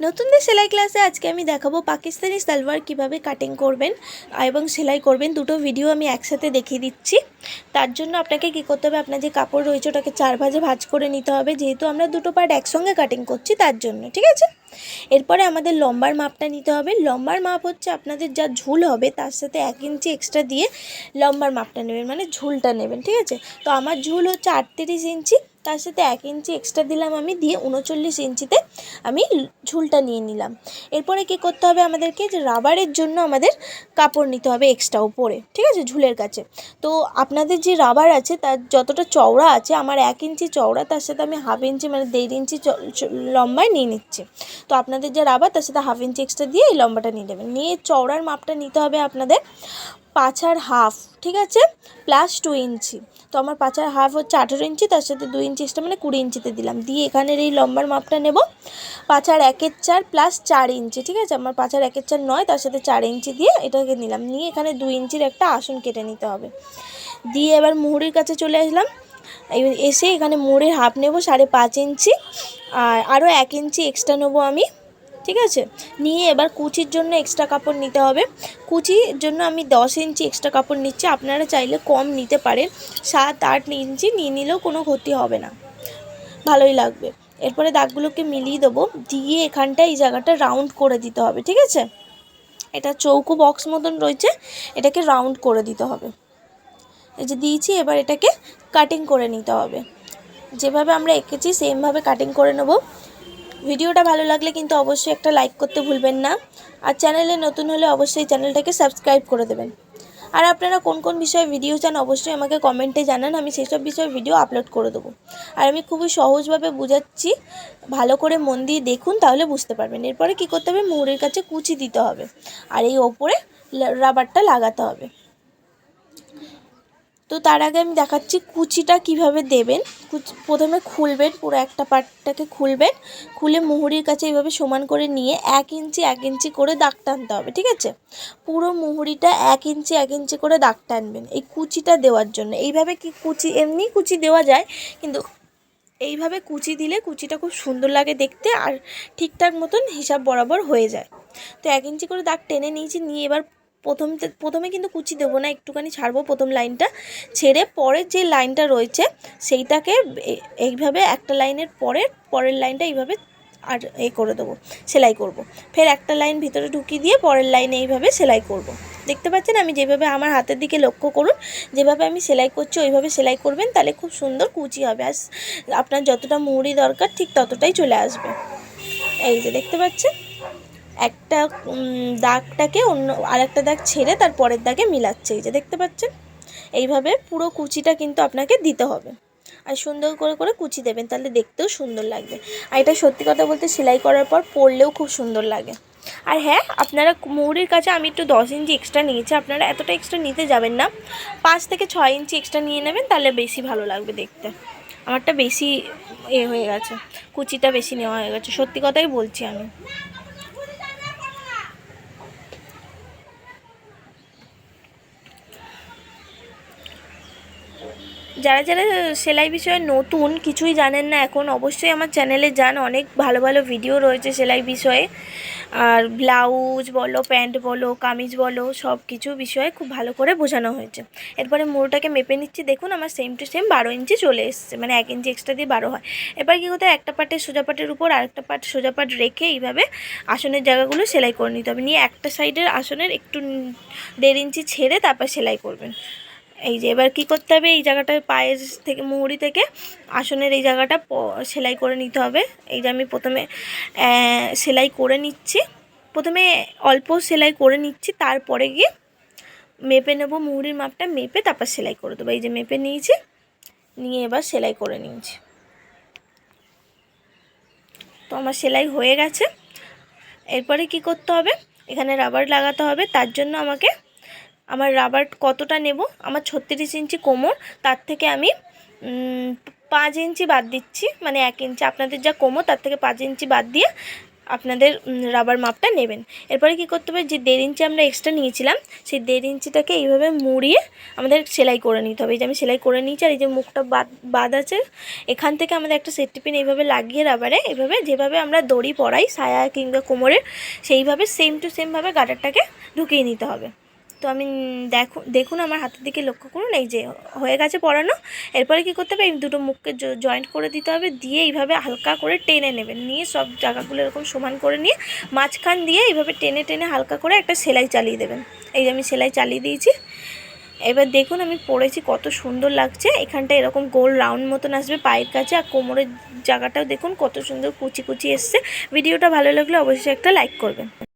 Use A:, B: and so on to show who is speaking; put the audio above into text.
A: নতুনদের সেলাই ক্লাসে আজকে আমি দেখাবো পাকিস্তানি সালোয়ার কীভাবে কাটিং করবেন এবং সেলাই করবেন। দুটো ভিডিও আমি একসাথে দেখিয়ে দিচ্ছি। তার জন্য আপনাকে কী করতে হবে, আপনার যে কাপড় রয়েছে ওটাকে চার ভাজে ভাজ করে নিতে হবে। যেহেতু আমরা দুটো পার্ট একসঙ্গে কাটিং করছি তার জন্য, ঠিক আছে? এরপরে আমাদের লম্বার মাপটা নিতে হবে। লম্বার মাপ হচ্ছে আপনাদের যা ঝুল হবে তার সাথে এক ইঞ্চি এক্সট্রা দিয়ে লম্বার মাপটা নেবেন মানে ঝুলটা নেবেন, ঠিক আছে? তো আমার ঝুল হচ্ছে আটত্রিশ ইঞ্চি। তার সাথে এক ইঞ্চি এক্সট্রা দিলাম আমি, দিয়ে উনচল্লিশ ইঞ্চিতে আমি ঝুলটা নিয়ে নিলাম। এরপরে কি করতে হবে আমাদেরকে? যে রাবারের জন্য আমাদের কাপড় নিতে হবে এক্সট্রা উপরে, ঠিক আছে? ঝুলের কাছে। তো আপনাদের যে রাবার আছে, তার যতটা চওড়া আছে, আমার এক ইঞ্চি চওড়া, তার সাথে আমি হাফ ইঞ্চি মানে দেড় ইঞ্চি লম্বায় নিয়ে নিচ্ছি। তো আপনাদের যে রাবার তার সাথে হাফ ইঞ্চি এক্সট্রা দিয়ে এই লম্বাটা নিয়ে নেবেন। নিয়ে চওড়ার মাপটা নিতে হবে আপনাদের পাঁচ আর হাফ, ঠিক আছে? প্লাস টু ইঞ্চি। তো আমার পাঁচ আর হাফ হচ্ছে আঠেরো ইঞ্চি, তার সাথে দুই ইঞ্চি এক্সট্রা মানে কুড়ি ইঞ্চিতে দিলাম। দিয়ে এখানের এই লম্বার মাপটা নেব। পাঁচ আর একের চার প্লাস চার ইঞ্চি, ঠিক আছে? আমার পাঁচ আর একের চার নয়, তার সাথে চার ইঞ্চি দিয়ে এটাকে নিলাম। নিয়ে এখানে দুই ইঞ্চির একটা আসন কেটে নিতে হবে। দিয়ে এবার মুহুরির কাছে চলে আসলাম। এসে এখানে মুহুরির হাফ নেব সাড়ে পাঁচ ইঞ্চি, আর আরও এক ইঞ্চি এক্সট্রা নেব আমি। ঠিক আছে? নিয়ে এবার কুচির জন্য এক্সট্রা কাপড় নিতে হবে। কুচির জন্য আমি দশ ইঞ্চি এক্সট্রা কাপড় নিচ্ছি। আপনারা চাইলে কম নিতে পারেন। সাত আট ইঞ্চি নিয়ে নিলেও কোনো ক্ষতি হবে না। ভালোই লাগবে। এরপরে দাগগুলোকে মিলিয়ে দেবো। দিয়ে এখানটা এই জায়গাটা রাউন্ড করে দিতে হবে, ঠিক আছে? এটা চৌকো বক্স মতন রয়েছে। এটাকে রাউন্ড করে দিতে হবে। এই যে দিয়েছি, এবার এটাকে কাটিং করে নিতে হবে। যেভাবে আমরা এঁকেছি সেমভাবে কাটিং করে নেব। ভিডিওটা ভালো লাগলে কিন্তু অবশ্যই একটা লাইক করতে ভুলবেন না। আর চ্যানেলে নতুন হলে অবশ্যই চ্যানেলটাকে সাবস্ক্রাইব করে দেবেন। আর আপনারা কোন কোন বিষয়ে ভিডিও চান অবশ্যই আমাকে কমেন্টে জানান, আমি সেসব বিষয়ে ভিডিও আপলোড করে দেবো। আর আমি খুবই সহজভাবে বোঝাচ্ছি, ভালো করে মন দিয়ে দেখুন, তাহলে বুঝতে পারবেন। এরপরে কী করতে হবে? মুহুরের কাছে কুচি দিতে হবে। আর এই ওপরে রাবারটা লাগাতে হবে। তো তার আগে আমি দেখাচ্ছি কুচিটা কীভাবে দেবেন। প্রথমে খুলবেন, পুরো একটা পার্টটাকে খুলবেন। খুলে মুহুরির কাছে এইভাবে সমান করে নিয়ে এক ইঞ্চি এক ইঞ্চি করে দাগ টানতে হবে, ঠিক আছে? পুরো মুহুরিটা এক ইঞ্চি এক ইঞ্চি করে দাগ টানবেন এই কুচিটা দেওয়ার জন্য। এইভাবে কি কুচি এমনি কুচি দেওয়া যায়, কিন্তু এইভাবে কুচি দিলে কুচিটা খুব সুন্দর লাগে দেখতে আর ঠিকঠাক মতন হিসাব বরাবর হয়ে যায়। তো এক ইঞ্চি করে দাগ টেনে নিয়েছি, নিয়ে এবার প্রথম প্রথমে কিন্তু কুচি দেবো না, একটুখানি ছাড়বো প্রথম লাইনটা। ছেড়ে পরের যে লাইনটা রয়েছে, সেইটাকে এইভাবে একটা লাইনের পরে, পরের লাইনটা এইভাবে আর এ করে দেবো, সেলাই করব। ফের একটা লাইন ভিতরে ঢুকিয়ে দিয়ে পরের লাইনে এইভাবে সেলাই করব। দেখতে পাচ্ছেন? আমি যেভাবে আমার হাতের দিকে লক্ষ্য করুন, যেভাবে আমি সেলাই করছি, ওইভাবে সেলাই করবেন, তাহলে খুব সুন্দর কুচি হবে। আর আপনার যতটা মুড়ি দরকার, ঠিক ততটাই চলে আসবে। এই যে দেখতে পাচ্ছেন? একটা দাগটাকে অন্য, আরেকটা দাগ ছেড়ে তার পরের দাগে মিলাচ্ছে। এই যে দেখতে পাচ্ছেন? এইভাবে পুরো কুচিটা কিন্তু আপনাকে দিতে হবে। আর সুন্দর করে করে কুচি দেবেন, তাহলে দেখতেও সুন্দর লাগবে। আর এটা সত্যি কথা বলতে সেলাই করার পর পরলেও খুব সুন্দর লাগে। আর হ্যাঁ আপনারা মৌরির কাছে আমি একটু দশ ইঞ্চি এক্সট্রা নিয়েছি, আপনারা এতটা এক্সট্রা নিতে যাবেন না। পাঁচ থেকে ছয় ইঞ্চি এক্সট্রা নিয়ে নেবেন, তাহলে বেশি ভালো লাগবে দেখতে। আমারটা বেশি এ হয়ে গেছে, কুচিটা বেশি নেওয়া হয়ে গেছে, সত্যি কথাই বলছি আমি। যারা যারা সেলাই বিষয়ে নতুন, কিছুই জানেন না এখন, অবশ্যই আমার চ্যানেলে যান। অনেক ভালো ভালো ভিডিও রয়েছে সেলাই বিষয়ে। আর ব্লাউজ বলো, প্যান্ট বলো, কামিজ বলো সব কিছু বিষয়ে খুব ভালো করে বোঝানো হয়েছে। এরপরে মোড়টাকে মেপে নিচ্ছি। দেখুন, আমার সেম টু সেম বারো ইঞ্চি চলে এসছে। মানে এক ইঞ্চি এক্সট্রা দিয়ে বারো হয়। এবার কী করতে একটা পাটের সোজা পাটের উপর আরেকটা পাট সোজা পাট রেখে এইভাবে আসনের জায়গাগুলো সেলাই করে নিতে হবে। নিয়ে একটা সাইডের আসনের একটু দেড় ইঞ্চি ছেড়ে তারপর সেলাই করবেন। এই যে এবার কী করতে হবে? এই জায়গাটা পায়ের থেকে, মুহুরি থেকে আসনের এই জায়গাটা সেলাই করে নিতে হবে। এই যে আমি প্রথমে সেলাই করে নিচ্ছি। প্রথমে অল্প সেলাই করে নিচ্ছি, তারপরে গিয়ে মেপে নেব, মুহুরির মাপটা মেপে তারপর সেলাই করে দেবো। এই যে মেপে নিয়েছি, নিয়ে এবার সেলাই করে নিয়েছি। তো আমার সেলাই হয়ে গেছে। এরপরে কি করতে হবে? এখানে রাবার লাগাতে হবে, তার জন্য আমাকে আমার রাবার কতটা নেব? আমার ছত্রিশ ইঞ্চি কোমর, তার থেকে আমি পাঁচ ইঞ্চি বাদ দিচ্ছি মানে এক ইঞ্চি। আপনাদের যা কোমর, তার থেকে পাঁচ ইঞ্চি বাদ দিয়ে আপনাদের রাবার মাপটা নেবেন। এরপরে কি করতে হবে? যে দেড় ইঞ্চি আমরা এক্সট্রা নিয়েছিলাম, সেই দেড় ইঞ্চিটাকে এইভাবে মুড়িয়ে আমাদের সেলাই করে নিতে হবে। এই যে আমি সেলাই করে নিয়েছি, আর এই যে মুখটা বাদ বাদ আছে, এখান থেকে আমাদের একটা সেফটি পিন এইভাবে লাগিয়ে রাবারে এইভাবে যেভাবে আমরা দড়ি পরাই, সায়া কিংবা কোমরের, সেইভাবে সেম টু সেমভাবে গার্ডারটাকে ঢুকিয়ে নিতে হবে। তো আমি দেখুন দেখুন আমার হাতের দিকে লক্ষ্য করুন, এই যে হয়ে গেছে পরানো এরপরে কি করতে হবে? এই দুটো মুখকে জয়েন্ট করে দিতে হবে, দিয়ে এইভাবে হালকা করে টেনে নেবেন। নিয়ে সব জায়গাগুলো এরকম সমান করে নিয়ে মাঝখান দিয়ে এইভাবে টেনে টেনে হালকা করে একটা সেলাই চালিয়ে দেবেন। এই যে আমি সেলাই চালিয়ে দিয়েছি। এবার দেখুন আমি পরেছি কত সুন্দর লাগছে। এখানটা এরকম গোল রাউন্ড মতন আসবে পায়ের কাছে, আর কোমরের জায়গাটাও দেখুন কত সুন্দর কুচি কুচি এসছে। ভিডিওটা ভালো লাগলে অবশ্যই একটা লাইক করবেন।